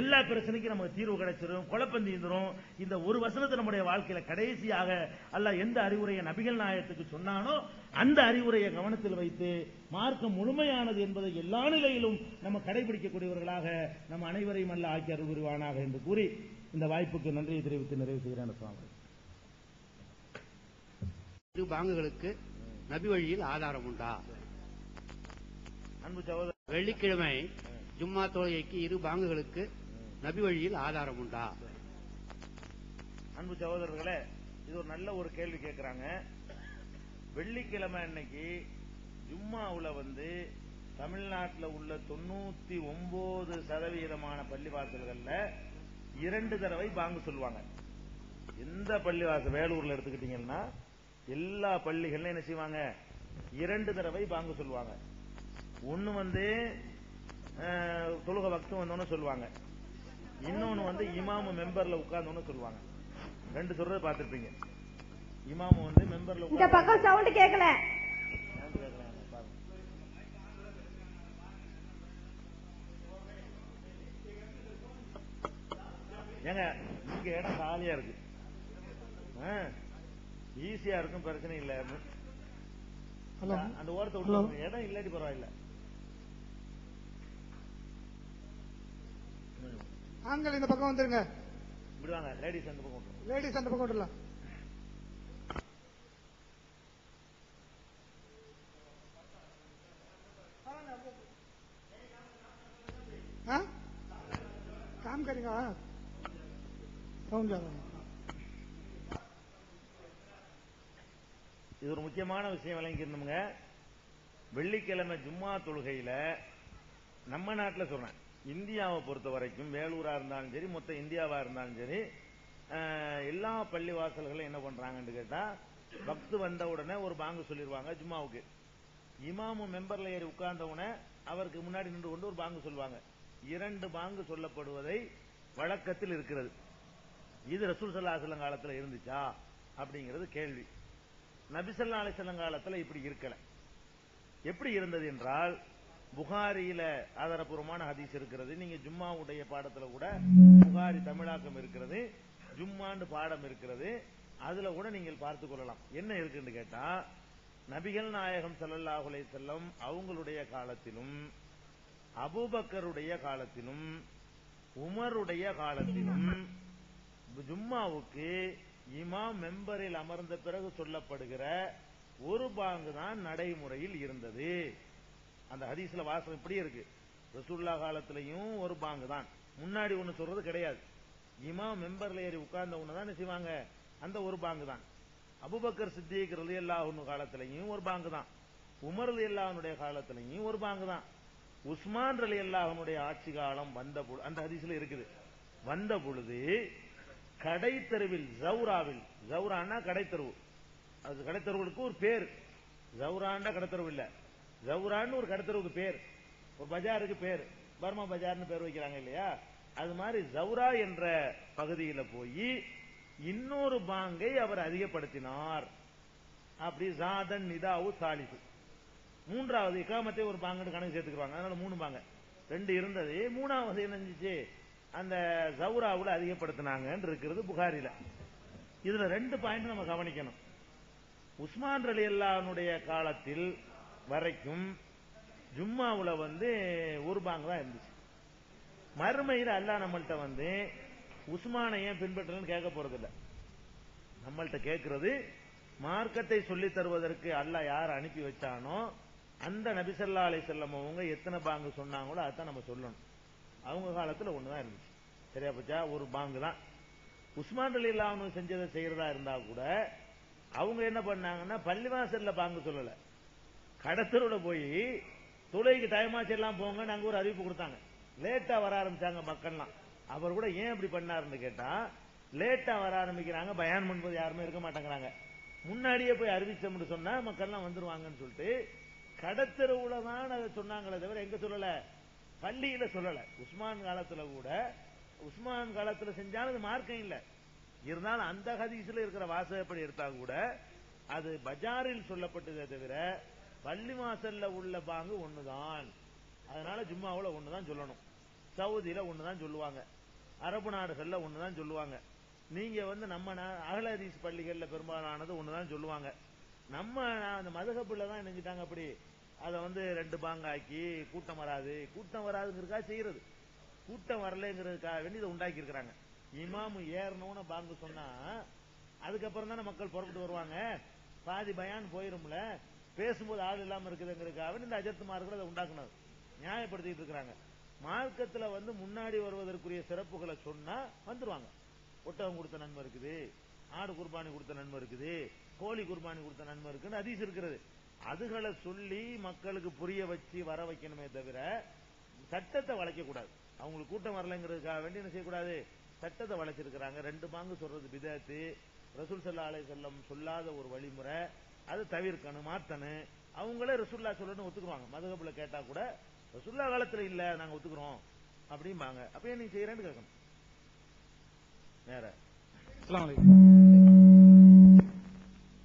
எல்லா பிரச்சனைக்கும் நமக்கு தீர்வு கிடைச்சிரும் குழப்பம் தீர்ந்துரும். இந்த ஒரு வசனத்தை நம்முடைய வாழ்க்கையில கடைசியாக அல்லாஹ் எந்த அறிவுரையை நபிகள் நாயகத்துக்கு சொன்னானோ அந்த அறிவுரையை கவனத்தில் வைத்து மார்க்கம் முழுமையானது என்பதை எல்லா நிலையிலும் நம்ம கடைபிடிக்கக்கூடியவர்களாக நம்ம அனைவரையும் அல்ல ஆக்கி அருள் புரிவானாக என்று கூறி இந்த வாய்ப்புக்கு நன்றியை தெரிவித்து நிறைவு செய்கிறேன். சுவாமி இரு பாங்குகளுக்கு நபி வழியில் ஆதாரம் உண்டா? அன்பு சகோதரர் வெள்ளிக்கிழமை ஜும்மா தொழுகைக்கு இரு பாங்குகளுக்கு நபி வழியில் ஆதாரம் உண்டா? அன்பு சகோதரர்களே இது ஒரு நல்ல ஒரு கேள்வி கேட்கிறாங்க. வெள்ளிக்கிழமை அன்னைக்கு ஜும்மாவுல வந்து தமிழ்நாட்டில் உள்ள தொண்ணூத்தி ஒன்பது சதவீதமான பள்ளிவாசல்கள்ல இரண்டு தடவை பாங்கு சொல்லுவாங்க. எந்த பள்ளிவாசல் வேலூர்ல எடுத்துக்கிட்டீங்கன்னா எல்லா பள்ளிகள்ல என்ன செய்வாங்க? இரண்டு தடவை பாங்கு சொல்லுவாங்க. ஒன்னு வந்து தொழுக வக்து வந்தோன்னு சொல்லுவாங்க. இன்னொன்னு வந்து இமாமு மெம்பர்ல உட்கார்ந்தோன்னு சொல்லுவாங்க. ரெண்டு சொல்றது பார்த்திருப்பீங்க. இமாமு வந்து மெம்பர்ல இந்த பக்கம் சவுண்ட் கேட்கல ஏங்க இங்க இடம் காலியா இருக்கு. ஈஸியா இருக்கும் பிரச்சனை இல்ல. அந்த ஓரத்தை. விட்டு இடம் இல்லாட்டி பரவாயில்ல. ஆண்கள் இந்த பக்கம் வந்துருங்க இப்படி வாங்க லேடிஸ் அந்த பக்கம் விட்டுருங்க. லேடிஸ் அந்த பக்கம் விடலாம் हाँ? काम करेगा सौंड जा रहा है இது ஒரு முக்கியமான விஷயம் விளங்கிக்கணுங்க வெள்ளிக்கிழமை ஜும்மா தொழுகையில நம்ம நாட்டில் சொல்றேன் இந்தியாவை பொறுத்த வரைக்கும் வேலூரா இருந்தாலும் சரி மொத்த இந்தியாவா இருந்தாலும் சரி எல்லா பள்ளி வாசல்களும் என்ன பண்றாங்கன்னு கேட்டா பக்து வந்த உடனே ஒரு பாங்கு சொல்லிடுவாங்க ஜும்மாவுக்கு. இமாமு மெம்பர்ல ஏறி உட்கார்ந்த உடனே அவருக்கு முன்னாடி நின்று கொண்டு ஒரு பாங்கு சொல்லுவாங்க. இரண்டு பாங்கு சொல்லப்படுவதை வழக்கத்தில் இருக்கிறது. இது ரசூல் சல்லா அலிசல்லம் காலத்தில் இருந்துச்சா? அப்படிங்கிறது கேள்வி. நபிசல்லா அலிசல்லம் காலத்தில் இப்படி இருக்கல. எப்படி இருந்தது என்றால் புகாரியில ஆதாரபூர்வமான ஹதீஸ் இருக்கிறது. நீங்க ஜும்மாவுடைய பாடத்துல கூட புகாரி தமிழாக்கம் இருக்கிறது ஜும்மாண்டு பாடம் இருக்கிறது. அதுல கூட நீங்கள் பார்த்துக் கொள்ளலாம். என்ன இருக்குன்னு கேட்டா நபிகள் நாயகம் சல்லாஹுலே செல்லம் அவங்களுடைய காலத்திலும் அபூபக்கருடைய காலத்திலும் உமருடைய காலத்திலும் ஜும்மாவுக்கு இமாம் மெம்பரில் அமர்ந்த பிறகு சொல்லப்படுகிற ஒரு பாங்கு தான் நடைமுறையில் இருந்தது. அந்த ஹதீஸ்ல வாசம் இப்படி இருக்கு. ரசூல்லா காலத்திலையும் ஒரு பாங்கு தான். முன்னாடி ஒண்ணு சொல்றது கிடையாது. இமா மெம்பர்ல ஏறி உட்கார்ந்த ஒண்ணு தான் என்ன செய்வாங்க. அந்த ஒரு பாங்கு தான். அபுபக்கர் சித்திக் ரலியல்லாஹு காலத்திலையும் ஒரு பாங்கு தான். உமர் அல்லாஹனுடைய காலத்திலையும் ஒரு பாங்கு தான். உஸ்மான் அல்லாஹனுடைய ஆட்சி காலம் வந்த அந்த ஹதீஸ்ல இருக்குது. வந்த பொழுது கடை தெருவில் ஜவுராவில் ஜவுரான்னா கடை தெருவு அது கடை ஒரு பேர். ஜவுராண்டா கடை தெருவு இல்ல. ஜவுரான்னு ஒரு கடத்தருக்கு பேர். ஒரு பஜாருக்கு பேர். பர்மா பஜார்னு பேர் வைக்கிறாங்க இல்லையா? அது மாதிரி ஜவுரா என்ற பகுதியில போய் இன்னொரு பாங்கை அவர் அதிகப்படுத்தினார். அப்படி ஜாதன் நிதாவு சாலிசு மூன்றாவது இக்காமத்தை ஒரு பாங்கன்னு கணக்கு சேர்த்துக்குவாங்க. அதனால மூணு பாங்க. ரெண்டு இருந்தது. மூணாவது என்ன அந்த ஜவுராவில் அதிகப்படுத்தினாங்கன்னு இருக்கிறது புகாரில. இதுல ரெண்டு பாயிண்ட் நம்ம கவனிக்கணும். உஸ்மான் ரலி அல்லாவுடைய காலத்தில் வரைக்கும் ஜும்மாவுல வந்து ஒரு பாங்கு தான் இருந்துச்சு. மறுமையில் அல்லாஹ் நம்மள்ட்ட வந்து உஸ்மானை ஏன் பின்பற்றலன்னு கேட்க போறது இல்ல நம்மள்ட்ட கேட்கறது மார்க்கத்தை சொல்லித் தருவதற்கு அல்லாஹ் யார் அனுப்பி வச்சானோ அந்த நபிசல்லா அலை செல்லம் அவங்க எத்தனை பாங்கு சொன்னாங்களோ அதான் நம்ம சொல்லணும். அவங்க காலத்துல ஒண்ணுதான் இருந்துச்சு. சரியா போச்சா? ஒரு பாங்கு தான். உஸ்மான் அலி இல்லாம செஞ்சதை செய்யறதா இருந்தா கூட அவங்க என்ன பண்ணாங்கன்னா பள்ளிவாசல்ல பாங்கு சொல்லல. கடத்தரோட போய் தொழுகைக்கு டைம் ஆச்சு எல்லாம் போங்கன்னு ஒரு அறிவிப்பு கொடுத்தாங்க. லேட்டா வர ஆரம்பிச்சாங்க மக்கள்லாம். அவர் கூட ஏன் இப்படி பண்ணாருன்னு கேட்டா லேட்டா வர ஆரம்பிக்கிறாங்க பயான் பண்ணுவது யாருமே இருக்க மாட்டேங்கிறாங்க. முன்னாடியே போய் அறிவிச்சோம்னு சொன்னா மக்கள்லாம் வந்துருவாங்கன்னு சொல்லிட்டு கடத்தெருவுல தான் அதை சொன்னாங்களே தவிர எங்க சொல்லல? பள்ளியில சொல்லல. உஸ்மான் காலத்துல கூட உஸ்மான் காலத்துல செஞ்சாலும் அது மார்க்கம் இல்ல. இருந்தாலும் அந்த ஹதீஸ்ல இருக்கிற வாசகப்படி எடுத்தா கூட அது பஜாரில் சொல்லப்பட்டதே தவிர பள்ளி வாசல்ல உள்ள பாங்கு ஒண்ணுதான். அதனால ஜும்மாவுல ஒண்ணுதான் சொல்லணும். சவுதியில ஒண்ணுதான் சொல்லுவாங்க. அரபு நாடுகள்ல ஒண்ணுதான் சொல்லுவாங்க. நீங்க வந்து நம்ம நா- அகல ஹதீஸ் பள்ளிகள்ல பெரும்பாலானது ஒண்ணுதான் சொல்லுவாங்க. நம்ம அந்த மதுகப்புல தான் நினைச்சிட்டாங்க அப்படி. அதை வந்து ரெண்டு பாங்காக்கி கூட்டம் வராது. கூட்டம் வராதுங்கிறதுக்காக செய்யறது. கூட்டம் வரலைங்கிறதுக்காக வேண்டி இதை உண்டாக்கி இருக்கிறாங்க இமாமு ஏறணும்னு பாங்கு சொன்னா அதுக்கப்புறம் தானே மக்கள் புறப்பட்டு வருவாங்க. பாதி பயான் போயிரும்ல. பேசும்போது ஆள் இல்லாம இருக்குதுங்கிறதுக்காக வேண்டி இந்த அஜத்துமார்கள் அதை உண்டாக்குனது நியாயப்படுத்திட்டு இருக்கிறாங்க. மார்க்கத்துல வந்து முன்னாடி வருவதற்குரிய சிறப்புகளை சொன்னா வந்துருவாங்க. ஒட்டகம் கொடுத்த நன்மை இருக்குது ஆடு குர்பானி கொடுத்த நன்மை இருக்குது கோழி குர்பானி கொடுத்த நன்மை இருக்குன்னு அதிஸ் இருக்கிறது. அதுகளை சொல்லி மக்களுக்கு புரிய வச்சு வர வைக்கணுமே தவிர சட்டத்தை வளைக்க கூடாது. அவங்களுக்கு கூட்டம் வரலைங்கிறதுக்காக வேண்டி என்ன செய்யக்கூடாது? சட்டத்தை வளைச்சிருக்கிறாங்க. ரெண்டு பாங்கு சொல்றது பிதாத்து ரசூல் சல்லா அலை செல்லம் சொல்லாத ஒரு வழிமுறை அது தவிர்க்கணும் மாத்தணும். அவங்களே ரசூல்லா சொல்லணும் ஒத்துக்குவாங்க. மதுகப்புல கேட்டா கூட ரசூல்லா காலத்துல இல்ல நாங்க ஒத்துக்கிறோம். அப்படிம்பாங்க. அப்ப நீ செய்யறேன்னு கேட்கணும். வேற. அஸ்ஸலாமு அலைக்கும்.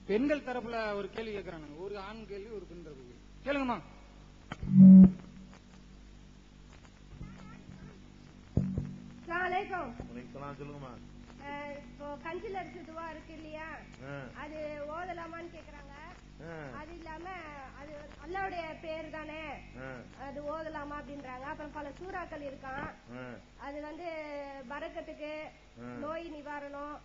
பெண்கள் தரப்புல ஒரு கேள்வி கேட்கறாங்க ஒரு ஆண் கேள்வி ஒரு பெண் தரப்பு கேளுங்கம்மா. சொல்லுங்கம்மா. இப்போ கஞ்சில அரிசி துவா இருக்கு இல்லையா? அது ஓதலாமான்னு கேக்குறாங்க. அது இல்லாம அது அல்லாவுடைய பேர் தானே? அது ஓதலாமா அப்படின்றாங்க. அப்புறம் பல சூறாக்கள் இருக்கான். அது வந்து பறக்கத்துக்கு. நோய் நிவாரணம்.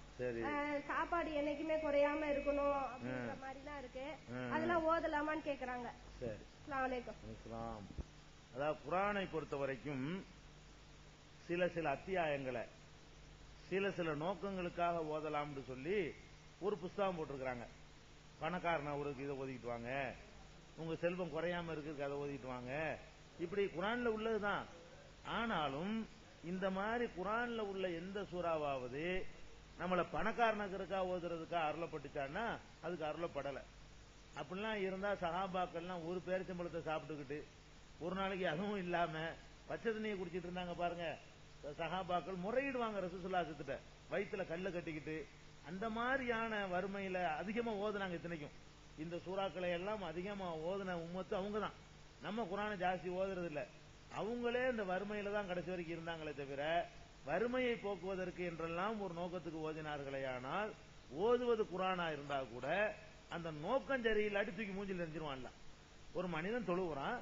சாப்பாடு என்னைக்குமே குறையாம இருக்கணும் அப்படின்ற மாதிரிலாம் இருக்கு. அதெல்லாம் ஓதலாமான்னு கேக்குறாங்க. அதாவது குரானை பொறுத்த வரைக்கும் சில சில அத்தியாயங்களை சில சில நோக்கங்களுக்காக ஓதலாம்னு சொல்லி ஒரு புஸ்தகம் போட்டிருக்கிறாங்க. பணக்காரன் அவருக்கு இதை ஒதுக்கிட்டு வாங்க. உங்க செல்வம் குறையாம இருக்கிறதுக்கு அதை ஒதுக்கிட்டு வாங்க. இப்படி குரான்ல உள்ளதுதான். ஆனாலும் இந்த மாதிரி குரான்ல உள்ள எந்த சூறாவாவது நம்மள பணக்காரனுக்கிறக்கா ஓதுறதுக்கா அருளப்பட்டுச்சான்னா அதுக்கு அருளப்படலை. அப்படிலாம் இருந்தா சகாபாக்கள்லாம் ஒரு பேரிச்சம்பழத்தை சாப்பிட்டுக்கிட்டு ஒரு நாளைக்கு அதுவும் இல்லாம பச்சை தண்ணியை குடிச்சிட்டு இருந்தாங்க பாருங்க. சகாபாக்கள் முறையிடுவாங்க ரசூசுல்லாசத்திட்ட வயிற்றுல கல்ல கட்டிக்கிட்டு அந்த மாதிரியான வறுமையில அதிகமா ஓதுனாங்க இத்தனைக்கும். இந்த சூறாக்களை எல்லாம் அதிகமா ஓதுன உம்மத்து அவங்க தான் நம்ம குரானை ஜாஸ்தி ஓதுறது இல்ல அவங்களே இந்த வறுமையில தான் கடைசி வரைக்கும் இருந்தாங்களே தவிர வறுமையை போக்குவதற்கு என்றெல்லாம் ஒரு நோக்கத்துக்கு ஓதினார்களே ஆனால் ஓதுவது குரானா இருந்தா கூட அந்த நோக்கம் சரியில்லாட்டி தூக்கி மூஞ்சில் எரிஞ்சிருவான்ல ஒரு மனிதன் தொழுகிறான்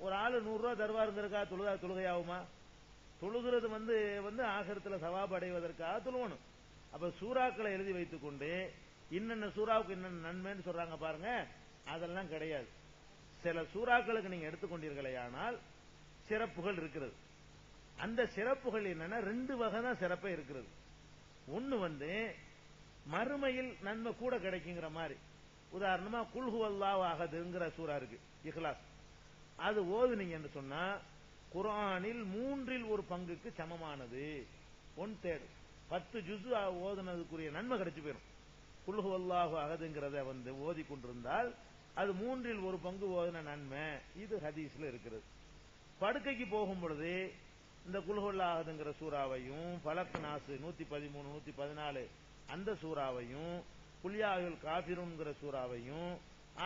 ஒரு ஆளு நூறு ரூபா தருவாருங்கிறக்கா தொழுகா தொழுகையாகுமா? தொழுகிறது வந்து வந்து ஆகரத்துல சவாபு அடைவதற்காக தொழுவணும். அப்ப சூறாக்களை எழுதி வைத்துக் கொண்டு இன்னென்ன சூறாவுக்கு என்னென்ன நன்மைன்னு சொல்றாங்க பாருங்க அதெல்லாம் கிடையாது. சில சூறாக்களுக்கு நீங்க எடுத்துக்கொண்டீர்களேயானால் சிறப்புகள் இருக்கிறது. அந்த சிறப்புகள் என்னன்னா ரெண்டு வகை தான் சிறப்பே இருக்கிறது. ஒன்னு வந்து மறுமையில் நன்மை கூட கிடைக்குங்கிற மாதிரி. உதாரணமா குல்ஹு ஆகதுங்கிற சூறா இருக்கு இஹ்லாஸ். அது ஓதுனீங்கன்னு சொன்னா குரானில் மூன்றில் ஒரு பங்குக்கு சமமானது. ஒன் தேர்ட் பத்து ஜுசு ஓதுனதுக்குரிய நன்மை கிடைச்சு போயிடும் குல்ஹு அல்லாஹு அகதுங்கிறத வந்து ஓதி கொண்டிருந்தால் அது மூன்றில் ஒரு பங்கு ஓதுன நன்மை. இது ஹதீஸ்ல இருக்கிறது. படுக்கைக்கு போகும் பொழுது இந்த குல்ஹுல்லாஹதுங்கிற சூறாவையும் பலக் நாசு நூத்தி பதிமூணு நூத்தி பதினாலு அந்த சூறாவையும் புல்யாயுல் காபிருங்கிற சூறாவையும்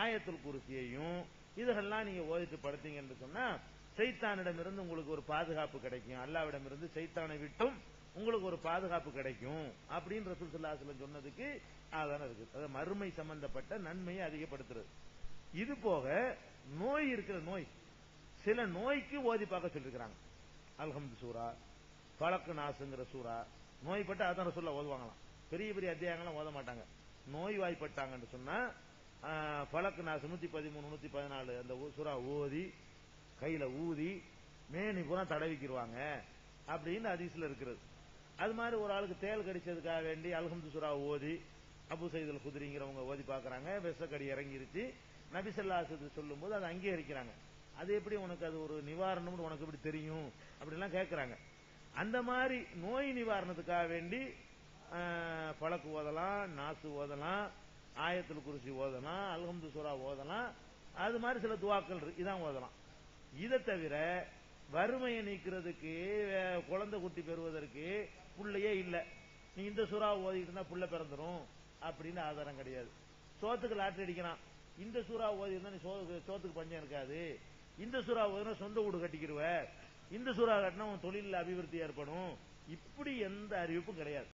ஆயத்துல் குருசியையும் இதுகெல்லாம் நீங்க ஓதிட்டு படுத்தீங்கன்னு சொன்னா சைத்தானிடமிருந்து உங்களுக்கு ஒரு பாதுகாப்பு கிடைக்கும். அல்லாவிடமிருந்து சைத்தானை விட்டும் உங்களுக்கு ஒரு பாதுகாப்பு கிடைக்கும். அப்படின்னு ரசூல் சல்லாஹலம் சொன்னதுக்கு அதான இருக்கு. அது மறுமை சம்பந்தப்பட்ட நன்மையை அதிகப்படுத்துறது. இது போக நோய் இருக்கிற நோய் சில நோய்க்கு ஓதி பார்க்க சொல்லிருக்கிறாங்க அல்ஹம்து சூரா பழக்கு நாசுங்கிற சூரா நோய்பட்டு அதான் சொல்ல ஓதுவாங்களாம். பெரிய பெரிய அத்தியாயங்களாம் ஓத மாட்டாங்க. நோய் வாய்ப்பட்டாங்கன்னு சொன்னா பழக்கு நாசு நூத்தி பதிமூணு நூத்தி பதினாலு அந்த சூறா ஓதி கையில ஊதி மேனி பூரா தடவிக்கிருவாங்க அப்படின்னு அதிசல இருக்கிறது. அது மாதிரி ஒரு ஆளுக்கு தேல் கடிச்சதுக்காக வேண்டி அல்ஹம்து சுரா ஓதி அபு சைதுல் குதிரிங்கிறவங்க ஓதி பாக்குறாங்க விஷக்கடி இறங்கிருச்சு. நபிசல்லாசத்து சொல்லும் போது அதை அங்கீகரிக்கிறாங்க அது எப்படி உனக்கு அது ஒரு நிவாரணம்னு உனக்கு எப்படி தெரியும்? அப்படிலாம் கேட்கறாங்க. அந்த மாதிரி நோய் நிவாரணத்துக்காக வேண்டி பழக்கு ஓதலாம் நாசு ஓதலாம் ஆயத்தில் குறிச்சி ஓதலாம் அல்ஹம்து சுரா ஓதலாம். அது மாதிரி சில துவாக்கள் இருக்கு. இதான் ஓதலாம். இதை தவிர வறுமையை நீக்கிறதுக்கு குழந்தை குட்டி பெறுவதற்கு புள்ளையே இல்லை. நீ இந்த சூறாவை ஓதிட்டு இருந்தா புள்ள பிறந்துரும் அப்படின்னு ஆதாரம் கிடையாது. சோத்துக்கு லாட்டரி அடிக்கிறான். இந்த சூறா ஓதி இருந்தா நீ சோத்துக்கு சோத்துக்கு பஞ்சம் இருக்காது. இந்த சூறா ஓதினா சொந்த வீடு கட்டிக்கிடுவ இந்த சூறா கட்டினா உன் தொழிலில் அபிவிருத்தி ஏற்படும். இப்படி எந்த அறிவிப்பும் கிடையாது.